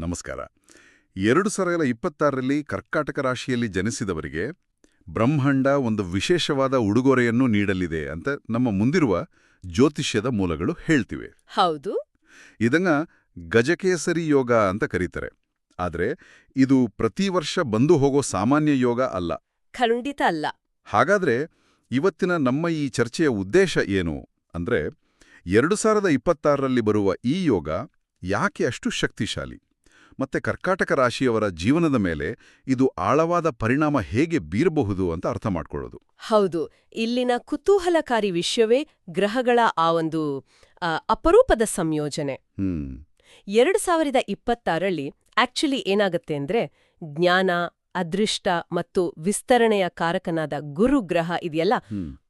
ನಮಸ್ಕಾರ. ಎರಡು ಸಾವಿರದ ಇಪ್ಪತ್ತಾರರಲ್ಲಿ ಕರ್ಕಾಟಕ ರಾಶಿಯಲ್ಲಿ ಜನಿಸಿದವರಿಗೆ ಬ್ರಹ್ಮಾಂಡ ಒಂದು ವಿಶೇಷವಾದ ಉಡುಗೊರೆಯನ್ನು ನೀಡಲಿದೆ ಅಂತ ನಮ್ಮ ಮುಂದಿರುವ ಜ್ಯೋತಿಷ್ಯದ ಮೂಲಗಳು ಹೇಳ್ತಿವೆ. ಹೌದು. ಇದನ್ನ ಗಜಕೇಸರಿ ಯೋಗ ಅಂತ ಕರೀತಾರೆ. ಆದರೆ ಇದು ಪ್ರತಿ ವರ್ಷ ಬಂದು ಹೋಗೋ ಸಾಮಾನ್ಯ ಯೋಗ ಅಲ್ಲ. ಖಂಡಿತ ಅಲ್ಲ. ಹಾಗಾದ್ರೆ ಇವತ್ತಿನ ನಮ್ಮ ಈ ಚರ್ಚೆಯ ಉದ್ದೇಶ ಏನು? ಅಂದ್ರೆ ಎರಡು ಸಾವಿರದ ಇಪ್ಪತ್ತಾರರಲ್ಲಿ ಬರುವ ಈ ಯೋಗ ಯಾಕೆ ಅಷ್ಟು ಶಕ್ತಿಶಾಲಿ? ಮತ್ತೆ ಕರ್ಕಾಟಕ ರಾಶಿಯವರ ಜೀವನದ ಮೇಲೆ ಇದು ಆಳವಾದ ಪರಿಣಾಮ ಹೇಗೆ ಬೀರಬಹುದು ಅಂತ ಅರ್ಥ ಮಾಡ್ಕೊಳ್ಳೋದು. ಹೌದು ಇಲ್ಲಿನ ಕುತೂಹಲಕಾರಿ ವಿಷಯವೇ ಗ್ರಹಗಳ ಆ ಒಂದು ಅಪರೂಪದ ಸಂಯೋಜನೆ. ಎರಡು ಸಾವಿರದ ಇಪ್ಪತ್ತಾರಲ್ಲಿ ಆಕ್ಚುಲಿ ಏನಾಗತ್ತೆ ಅಂದ್ರೆ ಜ್ಞಾನ ಅದೃಷ್ಟ ಮತ್ತು ವಿಸ್ತರಣೆಯ ಕಾರಕನಾದ ಗುರು ಗ್ರಹ ಇದೆಯಲ್ಲ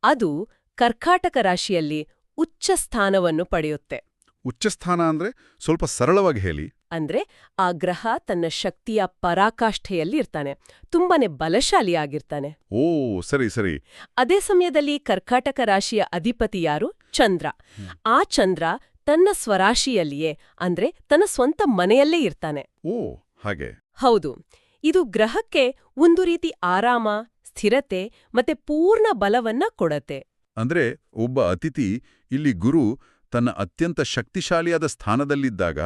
ಅದು ಕರ್ಕಾಟಕ ರಾಶಿಯಲ್ಲಿ ಉಚ್ಚ ಸ್ಥಾನವನ್ನು ಪಡೆಯುತ್ತೆ. ಉಚ್ಚ ಸ್ಥಾನ ಅಂದ್ರೆ ಸ್ವಲ್ಪ ಸರಳವಾಗಿ ಹೇಳಿ. ಅಂದ್ರೆ ಆ ಗ್ರಹ ತನ್ನ ಶಕ್ತಿಯ ಪರಾಕಾಷ್ಠೆಯಲ್ಲಿ ಇರ್ತಾನೆ ತುಂಬಾನೇ ಬಲಶಾಲಿಯಾಗಿರ್ತಾನೆ. ಓ ಸರಿ ಸರಿ. ಅದೇ ಸಮಯದಲ್ಲಿ ಕರ್ಕಾಟಕ ರಾಶಿಯ ಅಧಿಪತಿ ಯಾರು? ಚಂದ್ರ. ಆ ಚಂದ್ರ ತನ್ನ ಸ್ವರಾಶಿಯಲ್ಲಿಯೇ ಅಂದ್ರೆ ತನ್ನ ಸ್ವಂತ ಮನೆಯಲ್ಲೇ ಇರ್ತಾನೆ. ಓ ಹಾಗೆ. ಹೌದು ಇದು ಗ್ರಹಕ್ಕೆ ಒಂದು ರೀತಿ ಆರಾಮ ಸ್ಥಿರತೆ ಮತ್ತೆ ಪೂರ್ಣ ಬಲವನ್ನ ಕೊಡತ್ತೆ. ಅಂದ್ರೆ ಒಬ್ಬ ಅತಿಥಿ ಇಲ್ಲಿ ಗುರು ತನ್ನ ಅತ್ಯಂತ ಶಕ್ತಿಶಾಲಿಯಾದ ಸ್ಥಾನದಲ್ಲಿದ್ದಾಗ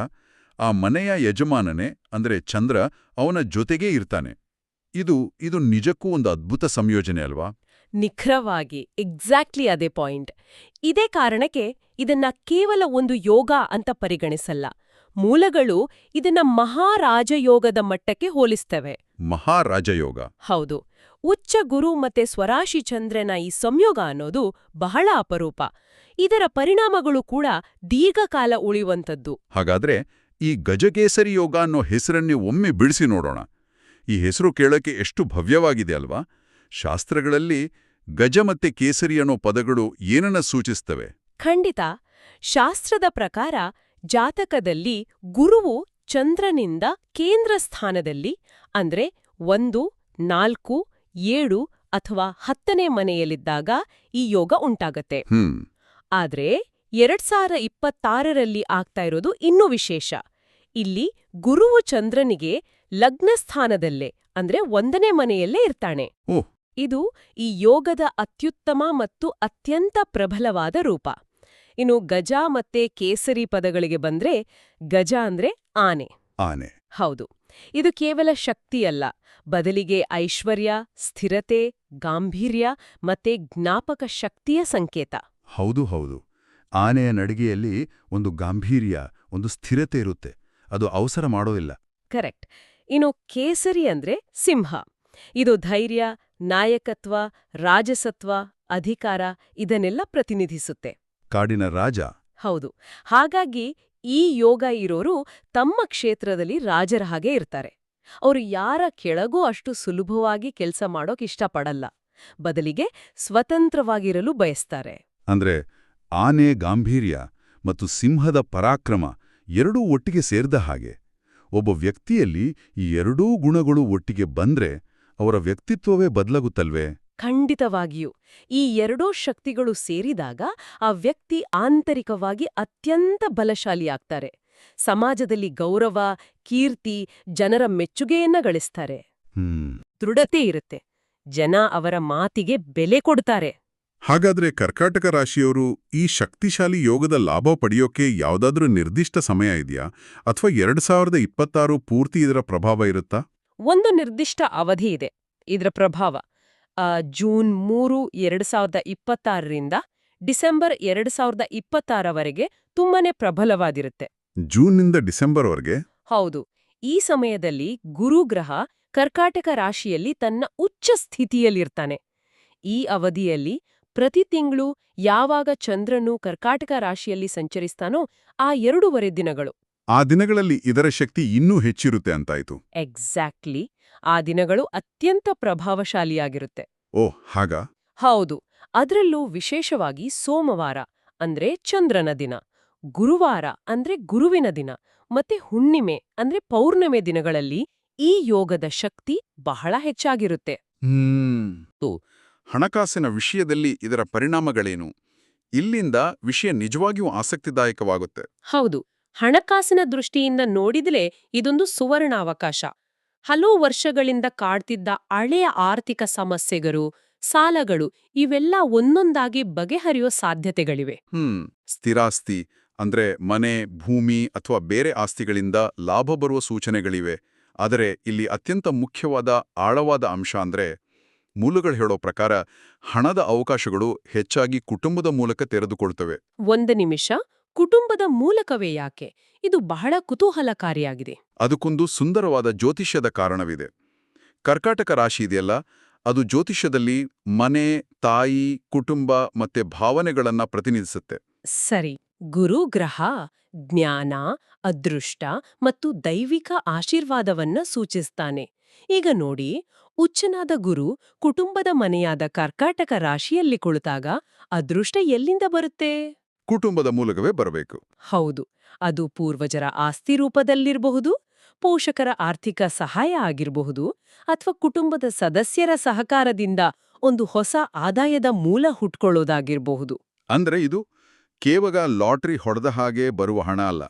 ಆ ಮನೆಯ ಯಜಮಾನನೇ ಅಂದ್ರೆ ಚಂದ್ರ ಅವನ ಜೊತೆಗೇ ಇರ್ತಾನೆ. ಇದು ಇದು ನಿಜಕ್ಕೂ ಒಂದು ಅದ್ಭುತ ಸಂಯೋಜನೆ ಅಲ್ವಾ? ನಿಖರವಾಗಿ ಎಕ್ಸಾಕ್ಟ್ಲಿ ಅದೇ ಪಾಯಿಂಟ್ ಇದೇ ಕಾರಣಕ್ಕೆ ಇದನ್ನ ಕೇವಲ ಒಂದು ಯೋಗ ಅಂತ ಪರಿಗಣಿಸಲ್ಲ. ಮೂಲಗಳು ಇದನ್ನ ಮಹಾರಾಜಯೋಗದ ಮಟ್ಟಕ್ಕೆ ಹೋಲಿಸ್ತವೆ. ಮಹಾರಾಜಯೋಗ. ಹೌದು. ಉಚ್ಚ ಗುರು ಮತ್ತೆ ಸ್ವರಾಶಿ ಚಂದ್ರನ ಈ ಸಂಯೋಗ ಅನ್ನೋದು ಬಹಳ ಅಪರೂಪ. ಇದರ ಪರಿಣಾಮಗಳು ಕೂಡ ದೀರ್ಘಕಾಲ ಉಳಿಯುವಂಥದ್ದು. ಹಾಗಾದ್ರೆ ಈ ಗಜಕೇಸರಿ ಯೋಗ ಅನ್ನೋ ಹೆಸರನ್ನೇ ಒಮ್ಮೆ ಬಿಡಿಸಿ ನೋಡೋಣ. ಈ ಹೆಸರು ಕೇಳಕ್ಕೆ ಎಷ್ಟು ಭವ್ಯವಾಗಿದೆ ಅಲ್ವಾ? ಶಾಸ್ತ್ರಗಳಲ್ಲಿ ಗಜ ಮತ್ತೆ ಕೇಸರಿ ಅನ್ನೋ ಪದಗಳು ಏನನ್ನ ಸೂಚಿಸ್ತವೆ? ಖಂಡಿತ. ಶಾಸ್ತ್ರದ ಪ್ರಕಾರ ಜಾತಕದಲ್ಲಿ ಗುರುವು ಚಂದ್ರನಿಂದ ಕೇಂದ್ರ ಸ್ಥಾನದಲ್ಲಿ ಅಂದ್ರೆ ಒಂದು ನಾಲ್ಕು ಏಳು ಅಥವಾ ಹತ್ತನೇ ಮನೆಯಲ್ಲಿದ್ದಾಗ ಈ ಯೋಗ ಉಂಟಾಗತ್ತೆ. ಆದ್ರೆ ಎರಡ್ ಸಾವಿರ ಇಪ್ಪತ್ತಾರರಲ್ಲಿ ಆಗ್ತಾ ಇರೋದು ಇನ್ನೂ ವಿಶೇಷ. ಇಲ್ಲಿ ಗುರುವು ಚಂದ್ರನಿಗೆ ಲಗ್ನ ಸ್ಥಾನದಲ್ಲೇ ಅಂದ್ರೆ ಒಂದನೇ ಮನೆಯಲ್ಲೇ ಇರ್ತಾನೆ. ಇದು ಈ ಯೋಗದ ಅತ್ಯುತ್ತಮ ಮತ್ತು ಅತ್ಯಂತ ಪ್ರಬಲವಾದ ರೂಪ. ಇನ್ನು ಗಜ ಮತ್ತೆ ಕೇಸರಿ ಪದಗಳಿಗೆ ಬಂದ್ರೆ ಗಜ ಅಂದ್ರೆ ಆನೆ. ಆನೆ. ಹೌದು. ಇದು ಕೇವಲ ಶಕ್ತಿಯಲ್ಲ ಬದಲಿಗೆ ಐಶ್ವರ್ಯ ಸ್ಥಿರತೆ ಗಾಂಭೀರ್ಯ ಮತ್ತೆ ಜ್ಞಾಪಕ ಶಕ್ತಿಯ ಸಂಕೇತ. ಹೌದು ಹೌದು. ಆನೆಯ ನಡಿಗೆಯಲ್ಲಿ ಒಂದು ಗಾಂಭೀರ್ಯ ಒಂದು ಸ್ಥಿರತೆ ಇರುತ್ತೆ. ಅದು ಅವಸರ ಮಾಡೋದಿಲ್ಲ ಕರೆಕ್ಟ್. ಇನ್ನು ಕೇಸರಿ ಅಂದ್ರೆ ಸಿಂಹ. ಇದು ಧೈರ್ಯ ನಾಯಕತ್ವ ರಾಜಸತ್ವ ಅಧಿಕಾರ ಇದನ್ನೆಲ್ಲ ಪ್ರತಿನಿಧಿಸುತ್ತೆ. ಕಾಡಿನ ರಾಜ. ಹೌದು. ಹಾಗಾಗಿ ಈ ಯೋಗ ಇರೋರು ತಮ್ಮ ಕ್ಷೇತ್ರದಲ್ಲಿ ರಾಜರ ಹಾಗೆ ಇರ್ತಾರೆ. ಅವರು ಯಾರ ಕೆಳಗೂ ಅಷ್ಟು ಸುಲಭವಾಗಿ ಕೆಲಸ ಮಾಡೋಕ್ ಇಷ್ಟಪಡಲ್ಲ. ಬದಲಿಗೆ ಸ್ವತಂತ್ರವಾಗಿರಲು ಬಯಸ್ತಾರೆ. ಅಂದ್ರೆ ಆನೆ ಗಾಂಭೀರ್ಯ ಮತ್ತು ಸಿಂಹದ ಪರಾಕ್ರಮ ಎರಡೂ ಒಟ್ಟಿಗೆ ಸೇರಿದ ಹಾಗೆ. ಒಬ್ಬ ವ್ಯಕ್ತಿಯಲ್ಲಿ ಈ ಎರಡೂ ಗುಣಗಳು ಒಟ್ಟಿಗೆ ಬಂದ್ರೆ ಅವರ ವ್ಯಕ್ತಿತ್ವವೇ ಬದಲಾಗುತ್ತಲ್ವೇ? ಖಂಡಿತವಾಗಿಯೂ. ಈ ಎರಡೂ ಶಕ್ತಿಗಳು ಸೇರಿದಾಗ ಆ ವ್ಯಕ್ತಿ ಆಂತರಿಕವಾಗಿ ಅತ್ಯಂತ ಬಲಶಾಲಿಯಾಗ್ತಾರೆ ಸಮಾಜದಲ್ಲಿ ಗೌರವ ಕೀರ್ತಿ ಜನರ ಮೆಚ್ಚುಗೆಯನ್ನ ಗಳಿಸ್ತಾರೆ. ದೃಢತೆ ಇರುತ್ತೆ. ಜನ ಅವರ ಮಾತಿಗೆ ಬೆಲೆ ಕೊಡ್ತಾರೆ. ಹಾಗಾದ್ರೆ ಕರ್ಕಾಟಕ ರಾಶಿಯವರು ಈ ಶಕ್ತಿಶಾಲಿ ಯೋಗದ ಲಾಭ ಪಡೆಯೋಕೆ ಯಾವುದಾದ್ರೂ ನಿರ್ದಿಷ್ಟ ಸಮಯ ಇದೆಯಾ? ಅಥವಾ ಎರಡ್ ಸಾವಿರದ ಇಪ್ಪತ್ತಾರು ಪೂರ್ತಿ ಇದರ ಪ್ರಭಾವ ಇರುತ್ತಾ? ಒಂದು ನಿರ್ದಿಷ್ಟ ಅವಧಿ ಇದೆ. ಇದರ ಪ್ರಭಾವ ಜೂನ್ ಮೂರು ಎರಡು ಸಾವಿರದ ಇಪ್ಪತ್ತಾರರಿಂದ ಡಿಸೆಂಬರ್ ಎರಡು ಸಾವಿರದ ಇಪ್ಪತ್ತಾರವರೆಗೆ ತುಂಬಾನೇ ಪ್ರಬಲವಾಗಿರುತ್ತೆ. ಜೂನ್ನಿಂದ ಡಿಸೆಂಬರ್ವರೆಗೆ? ಹೌದು. ಈ ಸಮಯದಲ್ಲಿ ಗುರುಗ್ರಹ ಕರ್ಕಾಟಕ ರಾಶಿಯಲ್ಲಿ ತನ್ನ ಉಚ್ಚ ಸ್ಥಿತಿಯಲ್ಲಿರ್ತಾನೆ. ಈ ಅವಧಿಯಲ್ಲಿ ಪ್ರತಿ ತಿಂಗಳು ಯಾವಾಗ ಚಂದ್ರನು ಕರ್ಕಾಟಕ ರಾಶಿಯಲ್ಲಿ ಸಂಚರಿಸ್ತಾನೋ ಆ ಎರಡೂವರೆ ದಿನಗಳು. ಆ ದಿನಗಳಲ್ಲಿ ಇದರ ಶಕ್ತಿ ಇನ್ನೂ ಹೆಚ್ಚಿರುತ್ತೆ ಅಂತಾಯ್ತು. ಎಕ್ಸಾಕ್ಟ್ಲಿ ಆ ದಿನಗಳು ಅತ್ಯಂತ ಪ್ರಭಾವಶಾಲಿಯಾಗಿರುತ್ತೆ. ಓ ಹಾಗ? ಹೌದು. ಅದರಲ್ಲೂ ವಿಶೇಷವಾಗಿ ಸೋಮವಾರ ಅಂದ್ರೆ ಚಂದ್ರನ ದಿನ ಗುರುವಾರ ಅಂದ್ರೆ ಗುರುವಿನ ದಿನ ಮತ್ತೆ ಹುಣ್ಣಿಮೆ ಅಂದ್ರೆ ಪೌರ್ಣಿಮೆ ದಿನಗಳಲ್ಲಿ ಈ ಯೋಗದ ಶಕ್ತಿ ಬಹಳ ಹೆಚ್ಚಾಗಿರುತ್ತೆ. ಹ್ಮ್. ಹಣಕಾಸಿನ ವಿಷಯದಲ್ಲಿ ಇದರ ಪರಿಣಾಮಗಳೇನು? ಇಲ್ಲಿಂದ ವಿಷಯ ನಿಜವಾಗಿಯೂ ಆಸಕ್ತಿದಾಯಕವಾಗುತ್ತೆ. ಹೌದು. ಹಣಕಾಸಿನ ದೃಷ್ಟಿಯಿಂದ ನೋಡಿದ್ರೆ ಇದೊಂದು ಸುವರ್ಣ ಅವಕಾಶ ಹಲವು ವರ್ಷಗಳಿಂದ ಕಾಡ್ತಿದ್ದ ಹಳೆಯ ಆರ್ಥಿಕ ಸಮಸ್ಯೆಗಳು ಸಾಲಗಳು ಇವೆಲ್ಲ ಒಂದೊಂದಾಗಿ ಬಗೆಹರಿಯೋ ಸಾಧ್ಯತೆಗಳಿವೆ. ಹ್ಮ್. ಸ್ಥಿರಾಸ್ತಿ ಅಂದ್ರೆ ಮನೆ ಭೂಮಿ ಅಥವಾ ಬೇರೆ ಆಸ್ತಿಗಳಿಂದ ಲಾಭ ಬರುವ ಸೂಚನೆಗಳಿವೆ. ಆದರೆ ಇಲ್ಲಿ ಅತ್ಯಂತ ಮುಖ್ಯವಾದ ಆಳವಾದ ಅಂಶ ಅಂದ್ರೆ ಮೂಲಗಳು ಹೇಳೋ ಪ್ರಕಾರ ಹಣದ ಅವಕಾಶಗಳು ಹೆಚ್ಚಾಗಿ ಕುಟುಂಬದ ಮೂಲಕ ತೆರೆದುಕೊಳ್ತವೆ. ಒಂದು ನಿಮಿಷ ಕುಟುಂಬದ ಮೂಲಕವೇ ಯಾಕೆ? ಇದು ಬಹಳ ಕುತೂಹಲಕಾರಿಯಾಗಿದೆ. ಅದಕ್ಕೊಂದು ಸುಂದರವಾದ ಜ್ಯೋತಿಷ್ಯದ ಕಾರಣವಿದೆ. ಕರ್ಕಾಟಕ ರಾಶಿ ಇದೆಯಲ್ಲ ಅದು ಜ್ಯೋತಿಷ್ಯದಲ್ಲಿ ಮನೆ ತಾಯಿ ಕುಟುಂಬ ಮತ್ತೆ ಭಾವನೆಗಳನ್ನ ಪ್ರತಿನಿಧಿಸುತ್ತೆ. ಸರಿ ಗುರು ಗ್ರಹ ಜ್ಞಾನ ಅದೃಷ್ಟ ಮತ್ತು ದೈವಿಕ ಆಶೀರ್ವಾದವನ್ನ ಸೂಚಿಸ್ತಾನೆ. ಈಗ ನೋಡಿ ಉಚ್ಚನಾದ ಗುರು ಕುಟುಂಬದ ಮನೆಯಾದ ಕರ್ಕಾಟಕ ರಾಶಿಯಲ್ಲಿ ಕುಳಿತಾಗ ಅದೃಷ್ಟ ಎಲ್ಲಿಂದ ಬರುತ್ತೆ? ಕುಟುಂಬದ ಮೂಲಕವೇ ಬರಬೇಕು. ಹೌದು ಅದು ಪೂರ್ವಜರ ಆಸ್ತಿ ರೂಪದಲ್ಲಿರಬಹುದು ಪೋಷಕರ ಆರ್ಥಿಕ ಸಹಾಯ ಆಗಿರಬಹುದು ಅಥವಾ ಕುಟುಂಬದ ಸದಸ್ಯರ ಸಹಕಾರದಿಂದ ಒಂದು ಹೊಸ ಆದಾಯದ ಮೂಲ ಹುಟ್ಕೊಳ್ಳೋದಾಗಿರಬಹುದು. ಅಂದ್ರೆ ಇದು ಕೇವಲ ಲಾಟ್ರಿ ಹೊಡೆದ ಹಾಗೆ ಬರುವ ಹಣ ಅಲ್ಲ.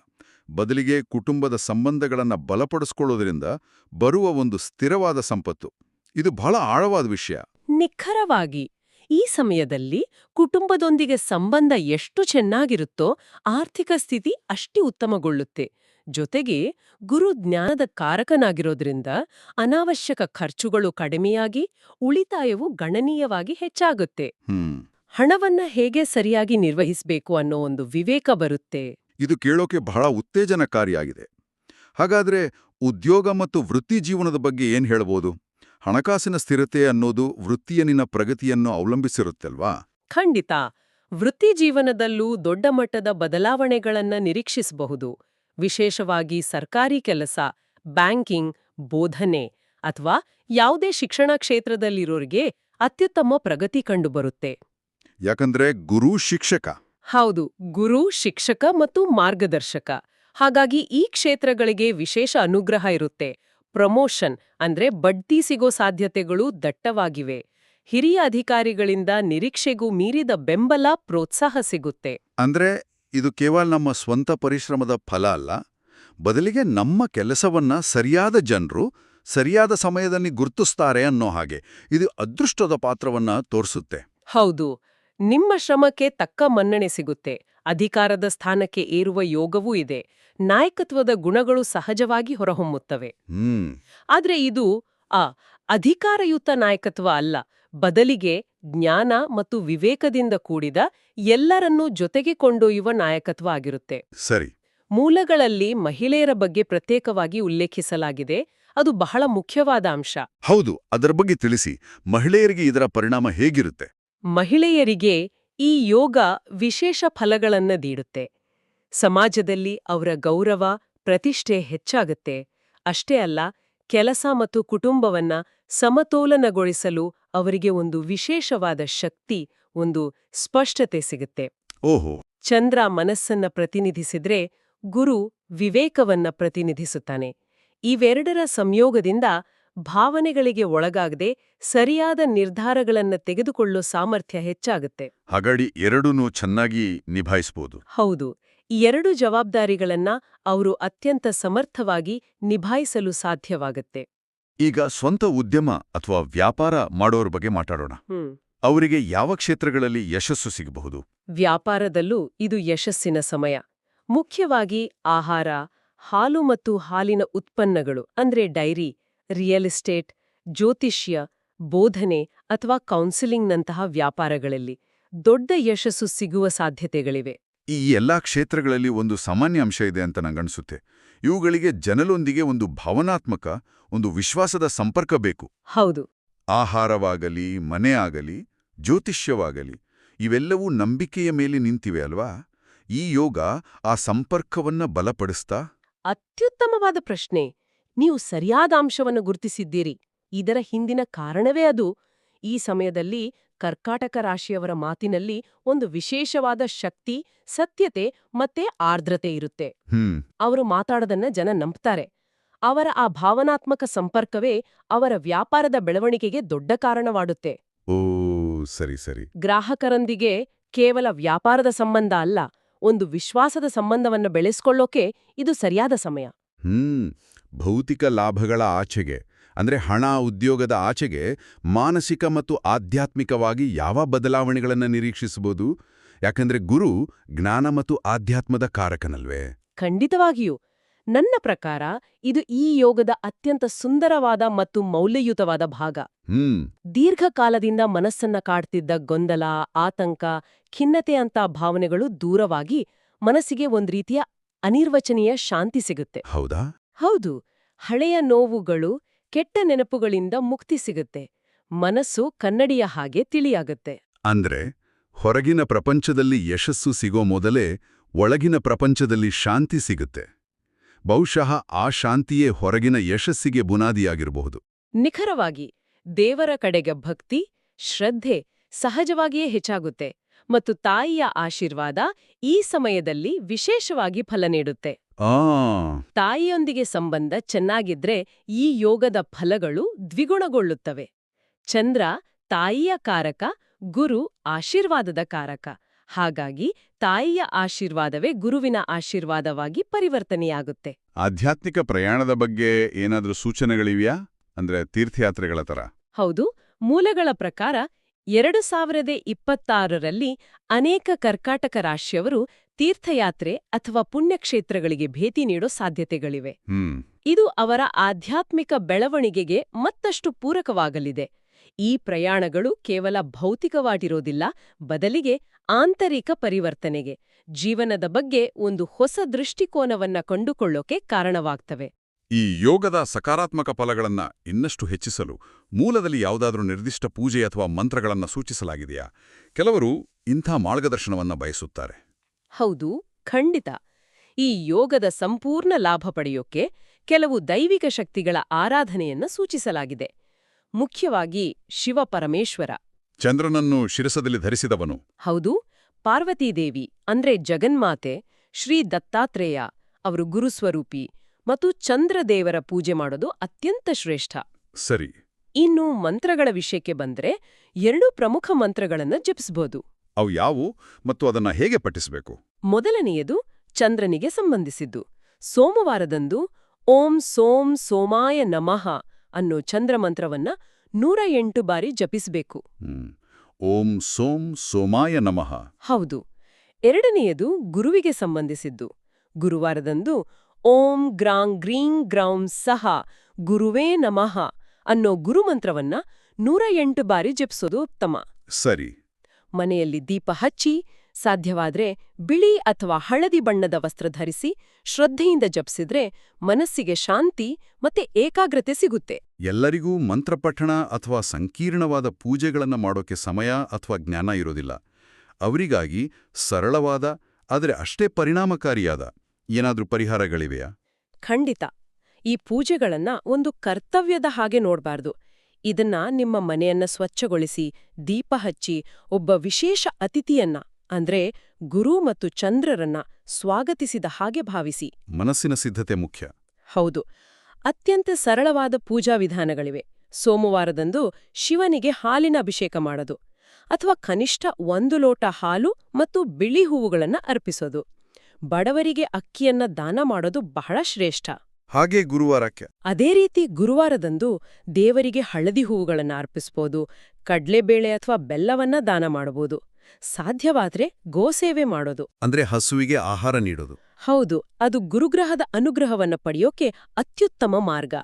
ಬದಲಿಗೆ ಕುಟುಂಬದ ಸಂಬಂಧಗಳನ್ನು ಬಲಪಡಿಸ್ಕೊಳ್ಳೋದ್ರಿಂದ ಬರುವ ಒಂದು ಸ್ಥಿರವಾದ ಸಂಪತ್ತು. ಇದು ಬಹಳ ಆಳವಾದ ವಿಷಯ. ನಿಖರವಾಗಿ ಈ ಸಮಯದಲ್ಲಿ ಕುಟುಂಬದೊಂದಿಗೆ ಸಂಬಂಧ ಎಷ್ಟು ಚೆನ್ನಾಗಿರುತ್ತೋ ಆರ್ಥಿಕ ಸ್ಥಿತಿ ಅಷ್ಟೇ ಉತ್ತಮಗೊಳ್ಳುತ್ತೆ. ಜೊತೆಗೆ ಗುರು ಜ್ಞಾನದ ಕಾರಕನಾಗಿರೋದ್ರಿಂದ ಅನಾವಶ್ಯಕ ಖರ್ಚುಗಳು ಕಡಿಮೆಯಾಗಿ ಉಳಿತಾಯವು ಗಣನೀಯವಾಗಿ ಹೆಚ್ಚಾಗುತ್ತೆ. ಹಣವನ್ನ ಹೇಗೆ ಸರಿಯಾಗಿ ನಿರ್ವಹಿಸಬೇಕು ಅನ್ನೋ ಒಂದು ವಿವೇಕ ಬರುತ್ತೆ. ಇದು ಕೇಳೋಕೆ ಬಹಳ ಉತ್ತೇಜನಕಾರಿಯಾಗಿದೆ. ಹಾಗಾದ್ರೆ ಉದ್ಯೋಗ ಮತ್ತು ವೃತ್ತಿ ಜೀವನದ ಬಗ್ಗೆ ಏನ್ ಹೇಳ್ಬೋದು? ಹಣಕಾಸಿನ ಸ್ಥಿರತೆ ಅನ್ನೋದು ವೃತ್ತಿಯನಿನ ಪ್ರಗತಿಯನ್ನು ಅವಲಂಬಿಸಿರುತ್ತಲ್ವಾ? ಖಂಡಿತ. ವೃತ್ತಿ ಜೀವನದಲ್ಲೂ ದೊಡ್ಡ ಮಟ್ಟದ ಬದಲಾವಣೆಗಳನ್ನ ನಿರೀಕ್ಷಿಸಬಹುದು. ವಿಶೇಷವಾಗಿ ಸರ್ಕಾರಿ ಕೆಲಸ ಬ್ಯಾಂಕಿಂಗ್ ಬೋಧನೆ ಅಥವಾ ಯಾವುದೇ ಶಿಕ್ಷಣ ಕ್ಷೇತ್ರದಲ್ಲಿರೋರಿಗೆ ಅತ್ಯುತ್ತಮ ಪ್ರಗತಿ ಕಂಡುಬರುತ್ತೆ. ಯಾಕಂದ್ರೆ ಗುರು ಶಿಕ್ಷಕ. ಹೌದು ಗುರು ಶಿಕ್ಷಕ ಮತ್ತು ಮಾರ್ಗದರ್ಶಕ. ಹಾಗಾಗಿ ಈ ಕ್ಷೇತ್ರಗಳಿಗೆ ವಿಶೇಷ ಅನುಗ್ರಹ ಇರುತ್ತೆ. ಪ್ರಮೋಷನ್ ಅಂದ್ರೆ ಬಡ್ತಿ ಸಿಗೋ ಸಾಧ್ಯತೆಗಳು ದಟ್ಟವಾಗಿವೆ. ಹಿರಿಯ ಅಧಿಕಾರಿಗಳಿಂದ ನಿರೀಕ್ಷೆಗೂ ಮೀರಿದ ಬೆಂಬಲ ಪ್ರೋತ್ಸಾಹ ಸಿಗುತ್ತೆ. ಅಂದ್ರೆ ಇದು ಕೇವಲ ನಮ್ಮ ಸ್ವಂತ ಪರಿಶ್ರಮದ ಫಲ ಅಲ್ಲ ಬದಲಿಗೆ ನಮ್ಮ ಕೆಲಸವನ್ನ ಸರಿಯಾದ ಜನರು ಸರಿಯಾದ ಸಮಯದಲ್ಲಿ ಗುರುತಿಸ್ತಾರೆ ಅನ್ನೋ ಹಾಗೆ. ಇದು ಅದೃಷ್ಟದ ಪಾತ್ರವನ್ನ ತೋರಿಸುತ್ತೆ. ಹೌದು. ನಿಮ್ಮ ಶ್ರಮಕ್ಕೆ ತಕ್ಕ ಮನ್ನಣೆ ಸಿಗುತ್ತೆ. ಅಧಿಕಾರದ ಸ್ಥಾನಕ್ಕೆ ಏರುವ ಯೋಗವೂ ಇದೆ. ನಾಯಕತ್ವದ ಗುಣಗಳು ಸಹಜವಾಗಿ ಹೊರಹೊಮ್ಮುತ್ತವೆ. ಆದರೆ ಇದು ಆ ಅಧಿಕಾರಯುತ ನಾಯಕತ್ವ ಅಲ್ಲ. ಬದಲಿಗೆ ಜ್ಞಾನ ಮತ್ತು ವಿವೇಕದಿಂದ ಕೂಡಿದ ಎಲ್ಲರನ್ನೂ ಜೊತೆಗೆ ಕೊಂಡೊಯ್ಯುವ ನಾಯಕತ್ವ ಆಗಿರುತ್ತೆ. ಸರಿ. ಮೂಲಗಳಲ್ಲಿ ಮಹಿಳೆಯರ ಬಗ್ಗೆ ಪ್ರತ್ಯೇಕವಾಗಿ ಉಲ್ಲೇಖಿಸಲಾಗಿದೆ. ಅದು ಬಹಳ ಮುಖ್ಯವಾದ ಅಂಶ. ಹೌದು ಅದರ ಬಗ್ಗೆ ತಿಳಿಸಿ. ಮಹಿಳೆಯರಿಗೆ ಇದರ ಪರಿಣಾಮ ಹೇಗಿರುತ್ತೆ? ಮಹಿಳೆಯರಿಗೆ ಈ ಯೋಗ ವಿಶೇಷ ಫಲಗಳನ್ನ ನೀಡುತ್ತೆ. ಸಮಾಜದಲ್ಲಿ ಅವರ ಗೌರವ ಪ್ರತಿಷ್ಠೆ ಹೆಚ್ಚಾಗುತ್ತೆ. ಅಷ್ಟೇ ಅಲ್ಲ ಕೆಲಸ ಮತ್ತು ಕುಟುಂಬವನ್ನ ಸಮತೋಲನಗೊಳಿಸಲು ಅವರಿಗೆ ಒಂದು ವಿಶೇಷವಾದ ಶಕ್ತಿ ಒಂದು ಸ್ಪಷ್ಟತೆ ಸಿಗುತ್ತೆ. ಓಹೋ! ಚಂದ್ರ ಮನಸ್ಸನ್ನ ಪ್ರತಿನಿಧಿಸಿದ್ರೆ ಗುರು ವಿವೇಕವನ್ನ ಪ್ರತಿನಿಧಿಸುತ್ತಾನೆ. ಇವೆರಡರ ಸಂಯೋಗದಿಂದ ಭಾವನೆಗಳಿಗೆ ಒಳಗಾಗದೆ ಸರಿಯಾದ ನಿರ್ಧಾರಗಳನ್ನು ತೆಗೆದುಕೊಳ್ಳೋ ಸಾಮರ್ಥ್ಯ ಹೆಚ್ಚಾಗುತ್ತೆ. ಹಗಡಿ ಎರಡೂ ಚೆನ್ನಾಗಿ ನಿಭಾಯಿಸಬಹುದು ಹೌದು ಈ ಎರಡು ಜವಾಬ್ದಾರಿಗಳನ್ನ ಅವರು ಅತ್ಯಂತ ಸಮರ್ಥವಾಗಿ ನಿಭಾಯಿಸಲು ಸಾಧ್ಯವಾಗುತ್ತೆ. ಈಗ ಸ್ವಂತ ಉದ್ಯಮ ಅಥವಾ ವ್ಯಾಪಾರ ಮಾಡೋರ ಬಗ್ಗೆ ಮಾತಾಡೋಣ. ಅವರಿಗೆ ಯಾವ ಕ್ಷೇತ್ರಗಳಲ್ಲಿ ಯಶಸ್ಸು ಸಿಗಬಹುದು? ವ್ಯಾಪಾರದಲ್ಲೂ ಇದು ಯಶಸ್ಸಿನ ಸಮಯ. ಮುಖ್ಯವಾಗಿ ಆಹಾರ ಹಾಲು ಮತ್ತು ಹಾಲಿನ ಉತ್ಪನ್ನಗಳು ಅಂದ್ರೆ ಡೈರಿ ರಿಯಲ್ ಎಸ್ಟೇಟ್ ಜ್ಯೋತಿಷ್ಯ ಬೋಧನೆ ಅಥವಾ ಕೌನ್ಸಿಲಿಂಗ್ನಂತಹ ವ್ಯಾಪಾರಗಳಲ್ಲಿ ದೊಡ್ಡ ಯಶಸ್ಸು ಸಿಗುವ ಸಾಧ್ಯತೆಗಳಿವೆ. ಈ ಎಲ್ಲಾ ಕ್ಷೇತ್ರಗಳಲ್ಲಿ ಒಂದು ಸಾಮಾನ್ಯ ಅಂಶ ಇದೆ ಅಂತ ನಂಗನ್ಸುತ್ತೆ. ಇವುಗಳಿಗೆ ಜನಲೊಂದಿಗೆ ಒಂದು ಭಾವನಾತ್ಮಕ ಒಂದು ವಿಶ್ವಾಸದ ಸಂಪರ್ಕ ಬೇಕು. ಹೌದು. ಆಹಾರವಾಗಲಿ ಮನೆ ಆಗಲಿ ಜ್ಯೋತಿಷ್ಯವಾಗಲಿ ಇವೆಲ್ಲವೂ ನಂಬಿಕೆಯ ಮೇಲೆ ನಿಂತಿವೆ ಅಲ್ವಾ? ಈ ಯೋಗ ಆ ಸಂಪರ್ಕವನ್ನ ಬಲಪಡಿಸ್ತಾ? ಅತ್ಯುತ್ತಮವಾದ ಪ್ರಶ್ನೆ. ನೀವು ಸರಿಯಾದ ಅಂಶವನ್ನು ಗುರುತಿಸಿದ್ದೀರಿ. ಇದರ ಹಿಂದಿನ ಕಾರಣವೇ ಅದು. ಈ ಸಮಯದಲ್ಲಿ ಕರ್ಕಾಟಕ ರಾಶಿಯವರ ಮಾತಿನಲ್ಲಿ ಒಂದು ವಿಶೇಷವಾದ ಶಕ್ತಿ ಸತ್ಯತೆ ಮತ್ತೆ ಆರ್ದ್ರತೆ ಇರುತ್ತೆ. ಅವರು ಮಾತಾಡೋದನ್ನ ಜನ ನಂಬ್ತಾರೆ. ಅವರ ಆ ಭಾವನಾತ್ಮಕ ಸಂಪರ್ಕವೇ ಅವರ ವ್ಯಾಪಾರದ ಬೆಳವಣಿಗೆಗೆ ದೊಡ್ಡ ಕಾರಣವಾಡುತ್ತೆ. ಓ ಸರಿ ಸರಿ. ಗ್ರಾಹಕರೊಂದಿಗೆ ಕೇವಲ ವ್ಯಾಪಾರದ ಸಂಬಂಧ ಅಲ್ಲ ಒಂದು ವಿಶ್ವಾಸದ ಸಂಬಂಧವನ್ನು ಬೆಳೆಸ್ಕೊಳ್ಳೋಕೆ ಇದು ಸರಿಯಾದ ಸಮಯ. ಹ್ಮ್. ಭೌತಿಕ ಲಾಭಗಳ ಆಚೆಗೆ ಅಂದ್ರೆ ಹಣ ಉದ್ಯೋಗದ ಆಚೆಗೆ ಮಾನಸಿಕ ಮತ್ತು ಆಧ್ಯಾತ್ಮಿಕವಾಗಿ ಯಾವ ಬದಲಾವಣೆಗಳನ್ನು ನಿರೀಕ್ಷಿಸಬಹುದು? ಯಾಕಂದ್ರೆ ಗುರು ಜ್ಞಾನ ಮತ್ತು ಆಧ್ಯಾತ್ಮದ ಕಾರಕನಲ್ವೇ? ಖಂಡಿತವಾಗಿಯೂ. ನನ್ನ ಪ್ರಕಾರ ಇದು ಈ ಯೋಗದ ಅತ್ಯಂತ ಸುಂದರವಾದ ಮತ್ತು ಮೌಲ್ಯಯುತವಾದ ಭಾಗ. ಹ್ಮ್. ದೀರ್ಘಕಾಲದಿಂದ ಮನಸ್ಸನ್ನ ಕಾಡ್ತಿದ್ದ ಗೊಂದಲ ಆತಂಕ ಖಿನ್ನತೆ ಅಂತ ಭಾವನೆಗಳು ದೂರವಾಗಿ ಮನಸ್ಸಿಗೆ ಒಂದ್ ರೀತಿಯ ಅನಿರ್ವಚನೀಯ ಶಾಂತಿ ಸಿಗುತ್ತೆ. ಹೌದಾ? ಹೌದು ಹಳೆಯ ನೋವುಗಳು ಕೆಟ್ಟ ನೆನಪುಗಳಿಂದ ಮುಕ್ತಿ ಸಿಗುತ್ತೆ ಮನಸ್ಸು ಕನ್ನಡಿಯ ಹಾಗೆ ತಿಳಿಯಾಗುತ್ತೆ. ಅಂದ್ರೆ ಹೊರಗಿನ ಪ್ರಪಂಚದಲ್ಲಿ ಯಶಸ್ಸು ಸಿಗೋ ಮೊದಲೇ ಒಳಗಿನ ಪ್ರಪಂಚದಲ್ಲಿ ಶಾಂತಿ ಸಿಗುತ್ತೆ. ಬಹುಶಃ ಆ ಶಾಂತಿಯೇ ಹೊರಗಿನ ಯಶಸ್ಸಿಗೆ ಬುನಾದಿಯಾಗಿರಬಹುದು. ನಿಖರವಾಗಿ ದೇವರ ಕಡೆಗೆ ಭಕ್ತಿ ಶ್ರದ್ಧೆ ಸಹಜವಾಗಿಯೇ ಹೆಚ್ಚಾಗುತ್ತೆ ಮತ್ತು ತಾಯಿಯ ಆಶೀರ್ವಾದ ಈ ಸಮಯದಲ್ಲಿ ವಿಶೇಷವಾಗಿ ಫಲ ನೀಡುತ್ತೆ. ತಾಯಿಯೊಂದಿಗೆ ಸಂಬಂಧ ಚೆನ್ನಾಗಿದ್ರೆ ಈ ಯೋಗದ ಫಲಗಳು ದ್ವಿಗುಣಗೊಳ್ಳುತ್ತವೆ. ಚಂದ್ರ ತಾಯಿಯ ಕಾರಕ ಗುರು ಆಶೀರ್ವಾದದ ಕಾರಕ. ಹಾಗಾಗಿ ತಾಯಿಯ ಆಶೀರ್ವಾದವೇ ಗುರುವಿನ ಆಶೀರ್ವಾದವಾಗಿ ಪರಿವರ್ತನೆಯಾಗುತ್ತೆ. ಆಧ್ಯಾತ್ಮಿಕ ಪ್ರಯಾಣದ ಬಗ್ಗೆ ಏನಾದರೂ ಸೂಚನೆಗಳಿವೆಯಾ? ಅಂದ್ರೆ ತೀರ್ಥಯಾತ್ರೆಗಳ ತರ. ಹೌದು ಮೂಲಗಳ ಪ್ರಕಾರ ಎರಡು ಸಾವಿರದ ಇಪ್ಪತ್ತಾರರಲ್ಲಿ ಅನೇಕ ಕರ್ಕಾಟಕ ರಾಶಿಯವರು ತೀರ್ಥಯಾತ್ರೆ ಅಥವಾ ಪುಣ್ಯಕ್ಷೇತ್ರಗಳಿಗೆ ಭೇಟಿ ನೀಡೋ ಸಾಧ್ಯತೆಗಳಿವೆ. ಇದು ಅವರ ಆಧ್ಯಾತ್ಮಿಕ ಬೆಳವಣಿಗೆಗೆ ಮತ್ತಷ್ಟು ಪೂರಕವಾಗಲಿದೆ. ಈ ಪ್ರಯಾಣಗಳು ಕೇವಲ ಭೌತಿಕವಾಗಿರೋದಿಲ್ಲ ಬದಲಿಗೆ ಆಂತರಿಕ ಪರಿವರ್ತನೆಗೆ. ಜೀವನದ ಬಗ್ಗೆ ಒಂದು ಹೊಸ ದೃಷ್ಟಿಕೋನವನ್ನ ಕಂಡುಕೊಳ್ಳೋಕೆ ಕಾರಣವಾಗ್ತವೆ. ಈ ಯೋಗದ ಸಕಾರಾತ್ಮಕ ಫಲಗಳನ್ನ ಇನ್ನಷ್ಟು ಹೆಚ್ಚಿಸಲು ಮೂಲದಲ್ಲಿ ಯಾವುದಾದ್ರೂ ನಿರ್ದಿಷ್ಟ ಪೂಜೆ ಅಥವಾ ಮಂತ್ರಗಳನ್ನ ಸೂಚಿಸಲಾಗಿದೆಯಾ? ಕೆಲವರು ಇಂಥ ಮಾರ್ಗದರ್ಶನವನ್ನ ಬಯಸುತ್ತಾರೆ. ಹೌದು ಖಂಡಿತ. ಈ ಯೋಗದ ಸಂಪೂರ್ಣ ಲಾಭ ಪಡೆಯೋಕೆ ಕೆಲವು ದೈವಿಕ ಶಕ್ತಿಗಳ ಆರಾಧನೆಯನ್ನ ಸೂಚಿಸಲಾಗಿದೆ. ಮುಖ್ಯವಾಗಿ ಶಿವ ಪರಮೇಶ್ವರ. ಚಂದ್ರನನ್ನು ಶಿರಸದಲ್ಲಿ ಧರಿಸಿದವನು. ಹೌದು ಪಾರ್ವತೀದೇವಿ ಅಂದ್ರೆ ಜಗನ್ಮಾತೆ ಶ್ರೀ ದತ್ತಾತ್ರೇಯ ಅವರು ಗುರುಸ್ವರೂಪಿ ಮತ್ತು ಚಂದ್ರದೇವರ ಪೂಜೆ ಮಾಡೋದು ಅತ್ಯಂತ ಶ್ರೇಷ್ಠ. ಸರಿ. ಇನ್ನು ಮಂತ್ರಗಳ ವಿಷಯಕ್ಕೆ ಬಂದ್ರೆ ಎರಡು ಪ್ರಮುಖ ಮಂತ್ರಗಳನ್ನು ಜಪಿಸಬಹುದು ಅವು ಯಾವು ಮತ್ತು ಅದನ್ನ ಹೇಗೆ ಪಠಿಸಬೇಕು? ಮೊದಲನೆಯದು ಚಂದ್ರನಿಗೆ ಸಂಬಂಧಿಸಿದ್ದು. ಸೋಮವಾರದಂದು ಓಂ ಸೋಂ ಸೋಮಾಯ ನಮಃ ಅನ್ನೋ ಚಂದ್ರಮಂತ್ರವನ್ನ ನೂರ ಎಂಟು ಬಾರಿ ಜಪಿಸಬೇಕು. ಓಂ ಸೋಂ ಸೋಮಾಯ ನಮಃ. ಹೌದು. ಎರಡನೆಯದು ಗುರುವಿಗೆ ಸಂಬಂಧಿಸಿದ್ದು. ಗುರುವಾರದಂದು ಓಂ ಗ್ರಾಂ ಗ್ರೀಂ ಗ್ರೌಂ ಸಹ ಗುರುವೇ ನಮಃ ಅನ್ನೋ ಗುರುಮಂತ್ರವನ್ನ ನೂರ ಎಂಟು ಬಾರಿ ಜಪಿಸೋದು ಉತ್ತಮ. ಸರಿ. ಮನೆಯಲ್ಲಿ ದೀಪ ಹಚ್ಚಿ ಸಾಧ್ಯವಾದ್ರೆ ಬಿಳಿ ಅಥವಾ ಹಳದಿ ಬಣ್ಣದ ವಸ್ತ್ರ ಧರಿಸಿ ಶ್ರದ್ಧೆಯಿಂದ ಜಪಿಸಿದ್ರೆ ಮನಸ್ಸಿಗೆ ಶಾಂತಿ ಮತ್ತೆ ಏಕಾಗ್ರತೆ ಸಿಗುತ್ತೆ. ಎಲ್ಲರಿಗೂ ಮಂತ್ರಪಠಣ ಅಥವಾ ಸಂಕೀರ್ಣವಾದ ಪೂಜೆಗಳನ್ನು ಮಾಡೋಕೆ ಸಮಯ ಅಥವಾ ಜ್ಞಾನ ಇರೋದಿಲ್ಲ. ಅವರಿಗಾಗಿ ಸರಳವಾದ ಆದರೆ ಅಷ್ಟೇ ಪರಿಣಾಮಕಾರಿಯಾದ ಏನಾದರೂ ಪರಿಹಾರಗಳಿವೆಯಾ? ಖಂಡಿತ. ಈ ಪೂಜೆಗಳನ್ನ ಒಂದು ಕರ್ತವ್ಯದ ಹಾಗೆ ನೋಡ್ಬಾರ್ದು. ಇದನ್ನ ನಿಮ್ಮ ಮನೆಯನ್ನ ಸ್ವಚ್ಛಗೊಳಿಸಿ ದೀಪ ಹಚ್ಚಿ ಒಬ್ಬ ವಿಶೇಷ ಅತಿಥಿಯನ್ನ ಅಂದ್ರೆ ಗುರು ಮತ್ತು ಚಂದ್ರರನ್ನ ಸ್ವಾಗತಿಸಿದ ಹಾಗೆ ಭಾವಿಸಿ. ಮನಸ್ಸಿನ ಸಿದ್ಧತೆ ಮುಖ್ಯ. ಹೌದು. ಅತ್ಯಂತ ಸರಳವಾದ ಪೂಜಾ ವಿಧಾನಗಳಿವೆ. ಸೋಮವಾರದಂದು ಶಿವನಿಗೆ ಹಾಲಿನ ಅಭಿಷೇಕ ಮಾಡದು ಅಥವಾ ಕನಿಷ್ಠ ಒಂದು ಲೋಟ ಹಾಲು ಮತ್ತು ಬಿಳಿ ಹೂವುಗಳನ್ನ ಅರ್ಪಿಸೋದು. ಬಡವರಿಗೆ ಅಕ್ಕಿಯನ್ನ ದಾನ ಮಾಡೋದು ಬಹಳ ಶ್ರೇಷ್ಠ. ಹಾಗೆ ಗುರುವಾರಕ್ಕೆ. ಅದೇ ರೀತಿ ಗುರುವಾರದಂದು ದೇವರಿಗೆ ಹಳದಿ ಹೂವುಗಳನ್ನು ಅರ್ಪಿಸ್ಬೋದು ಕಡ್ಲೆಬೇಳೆ ಅಥವಾ ಬೆಲ್ಲವನ್ನ ದಾನ ಮಾಡಬಹುದು ಸಾಧ್ಯವಾದ್ರೆ ಗೋಸೇವೆ ಮಾಡೋದು. ಅಂದ್ರೆ ಹಸುವಿಗೆ ಆಹಾರ ನೀಡೋದು. ಹೌದು ಅದು ಗುರುಗ್ರಹದ ಅನುಗ್ರಹವನ್ನ ಪಡೆಯೋಕೆ ಅತ್ಯುತ್ತಮ ಮಾರ್ಗ.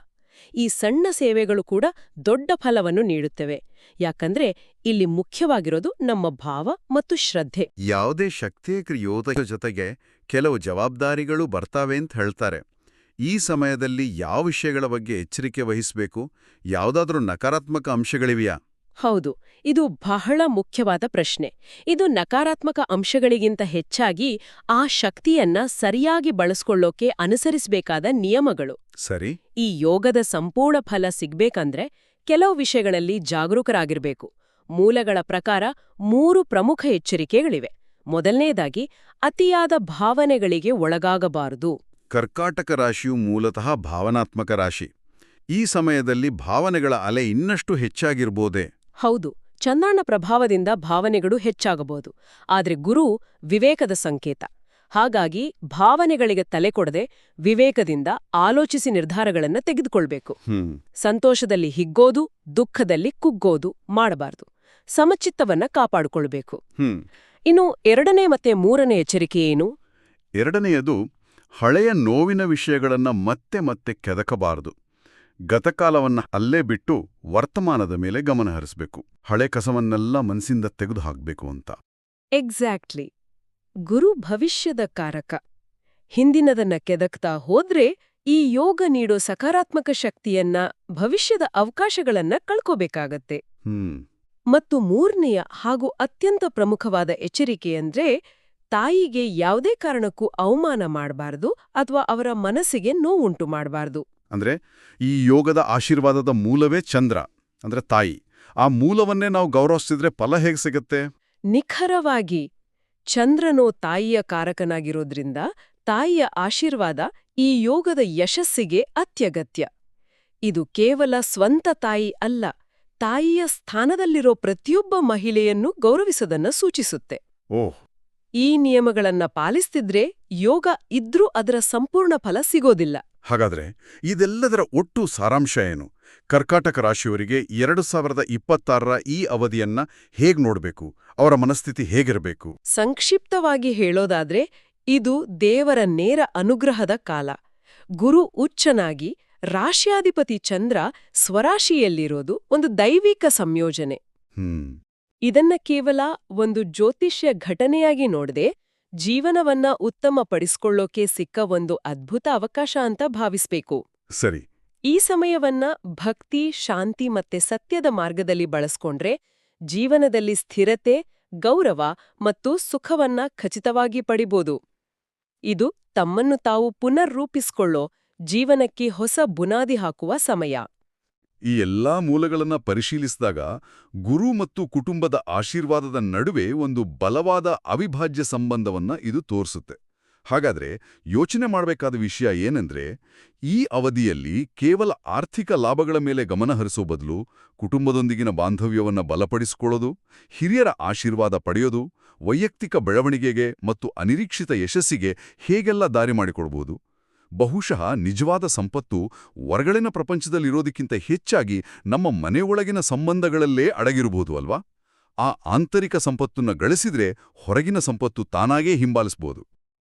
ಈ ಸಣ್ಣ ಸೇವೆಗಳು ಕೂಡ ದೊಡ್ಡ ಫಲವನ್ನು ನೀಡುತ್ತವೆ. ಯಾಕಂದ್ರೆ ಇಲ್ಲಿ ಮುಖ್ಯವಾಗಿರೋದು ನಮ್ಮ ಭಾವ ಮತ್ತು ಶ್ರದ್ಧೆ. ಯಾವುದೇ ಶಕ್ತಿಯ ಕ್ರಿಯೋದಯ ಜೊತೆಗೆ ಕೆಲವು ಜವಾಬ್ದಾರಿಗಳು ಬರ್ತಾವೆ ಅಂತ ಹೇಳ್ತಾರೆ. ಈ ಸಮಯದಲ್ಲಿ ಯಾವ ವಿಷಯಗಳ ಬಗ್ಗೆ ಎಚ್ಚರಿಕೆ ವಹಿಸಬೇಕು? ಯಾವುದಾದ್ರೂ ನಕಾರಾತ್ಮಕ ಅಂಶಗಳಿವೆಯಾ? ಹೌದು ಇದು ಬಹಳ ಮುಖ್ಯವಾದ ಪ್ರಶ್ನೆ. ಇದು ನಕಾರಾತ್ಮಕ ಅಂಶಗಳಿಗಿಂತ ಹೆಚ್ಚಾಗಿ ಆ ಶಕ್ತಿಯನ್ನ ಸರಿಯಾಗಿ ಬಳಸ್ಕೊಳ್ಳೋಕೆ ಅನುಸರಿಸಬೇಕಾದ ನಿಯಮಗಳು. ಸರಿ. ಈ ಯೋಗದ ಸಂಪೂರ್ಣ ಫಲ ಸಿಗ್ಬೇಕಂದ್ರೆ ಕೆಲವು ವಿಷಯಗಳಲ್ಲಿ ಜಾಗರೂಕರಾಗಿರ್ಬೇಕು. ಮೂಲಗಳ ಪ್ರಕಾರ ಮೂರು ಪ್ರಮುಖ ಎಚ್ಚರಿಕೆಗಳಿವೆ. ಮೊದಲನೇದಾಗಿ ಅತಿಯಾದ ಭಾವನೆಗಳಿಗೆ ಒಳಗಾಗಬಾರದು. ಕರ್ಕಾಟಕ ರಾಶಿಯು ಮೂಲತಃ ಭಾವನಾತ್ಮಕ ರಾಶಿ. ಈ ಸಮಯದಲ್ಲಿ ಭಾವನೆಗಳ ಅಲೆ ಇನ್ನಷ್ಟು ಹೆಚ್ಚಾಗಿರ್ಬೋದೆ? ಹೌದು ಚಂದ್ರನ ಪ್ರಭಾವದಿಂದ ಭಾವನೆಗಳು ಹೆಚ್ಚಾಗಬಹುದು. ಆದರೆ ಗುರು ವಿವೇಕದ ಸಂಕೇತ. ಹಾಗಾಗಿ ಭಾವನೆಗಳಿಗೆ ತಲೆ ಕೊಡದೆ ವಿವೇಕದಿಂದ ಆಲೋಚಿಸಿ ನಿರ್ಧಾರಗಳನ್ನು ತೆಗೆದುಕೊಳ್ಬೇಕು. ಸಂತೋಷದಲ್ಲಿ ಹಿಗ್ಗೋದು ದುಃಖದಲ್ಲಿ ಕುಗ್ಗೋದು ಮಾಡಬಾರದು. ಸಮಚಿತ್ತವನ್ನ ಕಾಪಾಡಿಕೊಳ್ಬೇಕು. ಇನ್ನು ಎರಡನೇ ಮತ್ತೆ ಮೂರನೇ ಎಚ್ಚರಿಕೆ ಏನು? ಎರಡನೆಯದು ಹಳೆಯ ನೋವಿನ ವಿಷಯಗಳನ್ನು ಮತ್ತೆ ಮತ್ತೆ ಕೆದಕಬಾರದು. ಗತಕಾಲವನ್ನ ಅಲ್ಲೇ ಬಿಟ್ಟು ವರ್ತಮಾನದ ಮೇಲೆ ಗಮನ ಹರಿಸಬೇಕು. ಹಳೆ ಕಸವನ್ನೆಲ್ಲ ಮನಸ್ಸಿಂದ ತೆಗೆದು ಹಾಕಬೇಕು ಅಂತ. ಎಕ್ಸಾಕ್ಟ್ಲಿ. ಗುರು ಭವಿಷ್ಯದ ಕಾರಕ. ಹಿಂದಿನದನ್ನ ಕೆದಕ್ತಾ ಹೋದ್ರೆ ಈ ಯೋಗ ನೀಡೋ ಸಕಾರಾತ್ಮಕ ಶಕ್ತಿಯನ್ನ ಭವಿಷ್ಯದ ಅವಕಾಶಗಳನ್ನ ಕಳ್ಕೋಬೇಕಾಗತ್ತೆ. ಹ್ಮ್. ಮತ್ತು ಮೂರನೆಯ ಹಾಗೂ ಅತ್ಯಂತ ಪ್ರಮುಖವಾದ ಎಚ್ಚರಿಕೆಯಂದ್ರೆ ತಾಯಿಗೆ ಯಾವುದೇ ಕಾರಣಕ್ಕೂ ಅವಮಾನ ಮಾಡಬಾರದು ಅಥವಾ ಅವರ ಮನಸ್ಸಿಗೆ ನೋವುಂಟು ಮಾಡಬಾರದು. ಅಂದ್ರೆ ಈ ಯೋಗದ ಆಶೀರ್ವಾದದ ಮೂಲವೇ ಚಂದ್ರ ಅಂದ್ರೆ ತಾಯಿ. ಆ ಮೂಲವನ್ನೇ ನಾವು ಗೌರವಿಸಿದ್ರೆ ಫಲ ಹೇಗೆ ಸಿಗುತ್ತೆ? ನಿಖರವಾಗಿ ಚಂದ್ರನೋ ತಾಯಿಯ ಕಾರಕನಾಗಿರೋದ್ರಿಂದ ತಾಯಿಯ ಆಶೀರ್ವಾದ ಈ ಯೋಗದ ಯಶಸ್ಸಿಗೆ ಅತ್ಯಗತ್ಯ. ಇದು ಕೇವಲ ಸ್ವಂತ ತಾಯಿ ಅಲ್ಲ ತಾಯಿಯ ಸ್ಥಾನದಲ್ಲಿರೋ ಪ್ರತಿಯೊಬ್ಬ ಮಹಿಳೆಯನ್ನು ಗೌರವಿಸದನ್ನ ಸೂಚಿಸುತ್ತೆ. ಓಹ್! ಈ ನಿಯಮಗಳನ್ನ ಪಾಲಿಸ್ತಿದ್ರೆ ಯೋಗ ಇದ್ರೂ ಅದರ ಸಂಪೂರ್ಣ ಫಲ ಸಿಗೋದಿಲ್ಲ. ಹಾಗಾದ್ರೆ ಇದೆಲ್ಲದರ ಒಟ್ಟು ಸಾರಾಂಶ ಏನು? ಕರ್ಕಾಟಕ ರಾಶಿಯವರಿಗೆ ಎರಡು ಸಾವಿರದ ಇಪ್ಪತ್ತಾರರ ಈ ಅವಧಿಯನ್ನ ಹೇಗ್ ನೋಡ್ಬೇಕು? ಅವರ ಮನಸ್ಥಿತಿ ಹೇಗಿರಬೇಕು? ಸಂಕ್ಷಿಪ್ತವಾಗಿ ಹೇಳೋದಾದ್ರೆ ಇದು ದೇವರ ನೇರ ಅನುಗ್ರಹದ ಕಾಲ. ಗುರು ಉಚ್ಚನಾಗಿ ರಾಶ್ಯಾಧಿಪತಿ ಚಂದ್ರ ಸ್ವರಾಶಿಯಲ್ಲಿರೋದು ಒಂದು ದೈವಿಕ ಸಂಯೋಜನೆ. ಹ್ಮ್. ಇದನ್ನ ಕೇವಲ ಒಂದು ಜ್ಯೋತಿಷ್ಯ ಘಟನೆಯಾಗಿ ನೋಡದೆ ಜೀವನವನ್ನ ಉತ್ತಮಪಡಿಸ್ಕೊಳ್ಳೋಕೆ ಸಿಕ್ಕ ಒಂದು ಅದ್ಭುತ ಅವಕಾಶ ಅಂತ ಭಾವಿಸ್ಬೇಕು. ಸರಿ. ಈ ಸಮಯವನ್ನ ಭಕ್ತಿ ಶಾಂತಿ ಮತ್ತೆ ಸತ್ಯದ ಮಾರ್ಗದಲ್ಲಿ ಬಳಸ್ಕೊಂಡ್ರೆ ಜೀವನದಲ್ಲಿ ಸ್ಥಿರತೆ ಗೌರವ ಮತ್ತು ಸುಖವನ್ನ ಖಚಿತವಾಗಿ ಪಡಿಬೋದು. ಇದು ತಮ್ಮನ್ನು ತಾವು ಪುನರ್ರೂಪಿಸ್ಕೊಳ್ಳೋ ಜೀವನಕ್ಕೆ ಹೊಸ ಬುನಾದಿ ಹಾಕುವ ಸಮಯ. ಈ ಎಲ್ಲಾ ಮೂಲಗಳನ್ನ ಪರಿಶೀಲಿಸಿದಾಗ ಗುರು ಮತ್ತು ಕುಟುಂಬದ ಆಶೀರ್ವಾದದ ನಡುವೆ ಒಂದು ಬಲವಾದ ಅವಿಭಾಜ್ಯ ಸಂಬಂಧವನ್ನ ಇದು ತೋರಿಸುತ್ತೆ. ಹಾಗಾದ್ರೆ ಯೋಚನೆ ಮಾಡಬೇಕಾದ ವಿಷಯ ಏನಂದ್ರೆ, ಈ ಅವಧಿಯಲ್ಲಿ ಕೇವಲ ಆರ್ಥಿಕ ಲಾಭಗಳ ಮೇಲೆ ಗಮನಹರಿಸೋ ಬದಲು ಕುಟುಂಬದೊಂದಿಗಿನ ಬಾಂಧವ್ಯವನ್ನು ಬಲಪಡಿಸಿಕೊಳ್ಳೋದು, ಹಿರಿಯರ ಆಶೀರ್ವಾದ ಪಡೆಯೋದು, ವೈಯಕ್ತಿಕ ಬೆಳವಣಿಗೆಗೆ ಮತ್ತು ಅನಿರೀಕ್ಷಿತ ಯಶಸ್ಸಿಗೆ ಹೇಗೆಲ್ಲ ದಾರಿ ಮಾಡಿಕೊಡ್ಬೋದು ಬಹುಶಃ ನಿಜವಾದ ಸಂಪತ್ತು ಹೊರಗಡೆನ ಪ್ರಪಂಚದಲ್ಲಿರೋದಕ್ಕಿಂತ ಹೆಚ್ಚಾಗಿ ನಮ್ಮ ಮನೆಯೊಳಗಿನ ಸಂಬಂಧಗಳಲ್ಲೇ ಅಡಗಿರಬಹುದು ಅಲ್ವಾ? ಆ ಆಂತರಿಕ ಸಂಪತ್ತನ್ನು ಗಳಿಸಿದ್ರೆ ಹೊರಗಿನ ಸಂಪತ್ತು ತಾನಾಗೇ ಹಿಂಬಾಲಿಸ್ಬೋದು.